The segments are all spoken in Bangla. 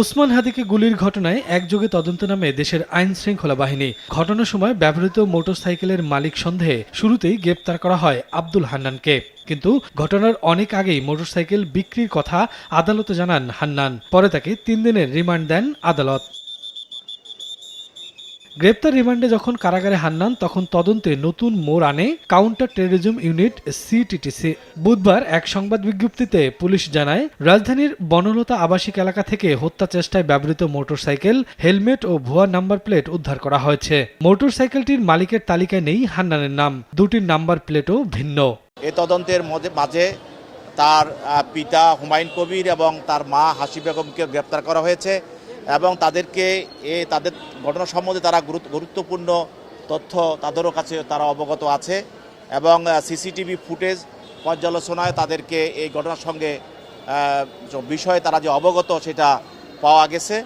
ওসমান হাদিকে গুলির ঘটনায় একযোগে তদন্ত নামে দেশের আইন শৃঙ্খলা বাহিনী। ঘটনার সময় ব্যবহৃত মোটরসাইকেলের মালিক সন্দেহে শুরুতেই গ্রেপ্তার করা হয় আব্দুল হান্নানকে। কিন্তু ঘটনার অনেক আগেই মোটরসাইকেল বিক্রির কথা আদালতে জানান হান্নান। পরে তাকে তিন দিনের রিমান্ড দেন আদালত। গ্রেপ্তার রিমান্ডে যখন কারাগারে হান্নান তখন তদন্তে নতুন মোড় আনে কাউন্টার টেরোরিজম ইউনিট সিটিটিসি বুধবার এক সংবাদ বিজ্ঞপ্তিতে পুলিশ জানায়, রাজধানীর বনলতা আবাসিক এলাকা থেকে হত্যা চেষ্টায় ব্যবহৃত মোটরসাইকেল, হেলমেট ও ভুয়া নাম্বার প্লেট উদ্ধার করা হয়েছে। মোটরসাইকেলটির মালিকের তালিকায় নেই হান্নানের নাম। দুটির নাম্বার প্লেটও ভিন্ন। এ তদন্তের মাঝে তার পিতা হুমায়ুন কবির এবং তার মা হাসি বেগমকে গ্রেপ্তার করা হয়েছে। এবং তাদেরকে এ, তাদের ঘটনা সম্বন্ধে তারা গুরুত্ব- গুরুত্বপূর্ণ তথ্য তাদেরও কাছে তারা অবগত আছে এবং সিসিটিভি ফুটেজ পর্যালোচনায় তাদেরকে এই ঘটনার সঙ্গে বিষয়ে তারা যে অবগত সেটা পাওয়া গেছে।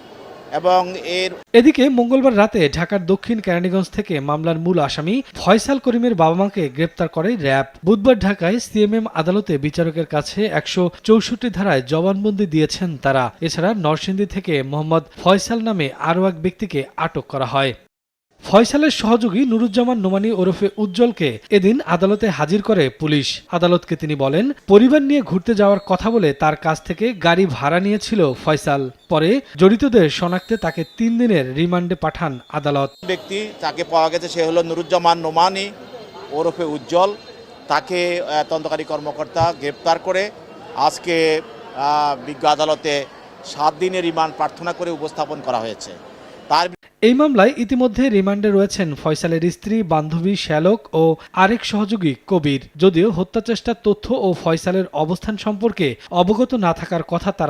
এবং এর এদিকে মঙ্গলবার রাতে ঢাকার দক্ষিণ কেরানীগঞ্জ থেকে মামলার মূল আসামি ফয়সাল করিমের বাবা মাকে গ্রেপ্তার করে র্যাব। বুধবার ঢাকায় সিএমএম আদালতে বিচারকের কাছে একশো চৌষট্টি ধারায় জবানবন্দি দিয়েছেন তারা। এছাড়া নরসিংদী থেকে মোহাম্মদ ফয়সাল নামে আরও এক ব্যক্তিকে আটক করা হয়। ফয়সালের সহযোগী নুরুজ্জামান নোমানি ওরফে উজ্জ্বলকে এদিন আদালতে হাজির করে পুলিশ। আদালতকে তিনি বলেন, পরিবার নিয়ে ঘুরতে যাওয়ার কথা বলে তার কাছ থেকে গাড়ি ভাড়া নিয়েছিল ফয়সাল। পরে জড়িতদের শনাক্তে তাকে তিন দিনের রিমান্ডে পাঠান আদালত। ব্যক্তি তাকে পাওয়া গেছে, সে হলো নুরুজ্জামান নোমানি ওরফে উজ্জ্বল। তাকে তদন্তকারী কর্মকর্তা গ্রেপ্তার করে আজকে বিজ্ঞ আদালতে সাত দিনের রিমান্ড প্রার্থনা করে উপস্থাপন করা হয়েছে। তার এই মামলায় ইতিমধ্যে রিমান্ডে রয়েছেন ফয়সালের স্ত্রী, বান্ধবী শ্যালক ও আরেক সহযোগী কবির। যদিও হত্যাচেষ্টার তথ্য ও ফয়সালের অবস্থান সম্পর্কে অবগত না থাকার কথা তারা